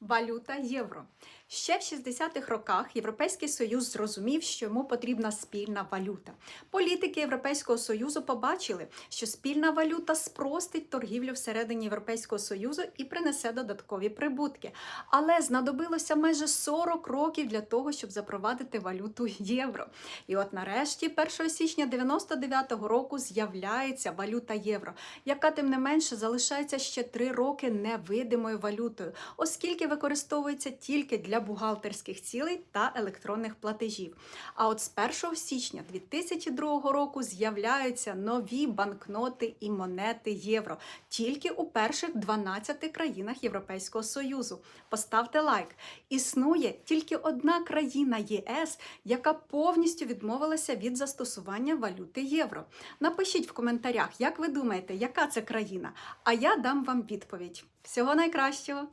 Валюта євро. Ще в 60-х роках Європейський Союз зрозумів, що йому потрібна спільна валюта. Політики Європейського Союзу побачили, що спільна валюта спростить торгівлю всередині Європейського Союзу і принесе додаткові прибутки. Але знадобилося майже 40 років для того, щоб запровадити валюту євро. І от нарешті, 1 січня 99-го року, з'являється валюта євро, яка тим не менше залишається ще 3 роки невидимою валютою, оскільки використовується тільки для бухгалтерських цілей та електронних платежів. А от з 1 січня 2002 року з'являються нові банкноти і монети євро тільки у перших 12 країнах Європейського Союзу. Поставте лайк. Існує тільки одна країна ЄС, яка повністю відмовилася від застосування валюти євро. Напишіть в коментарях, як ви думаєте, яка це країна? А я дам вам відповідь. Всього найкращого!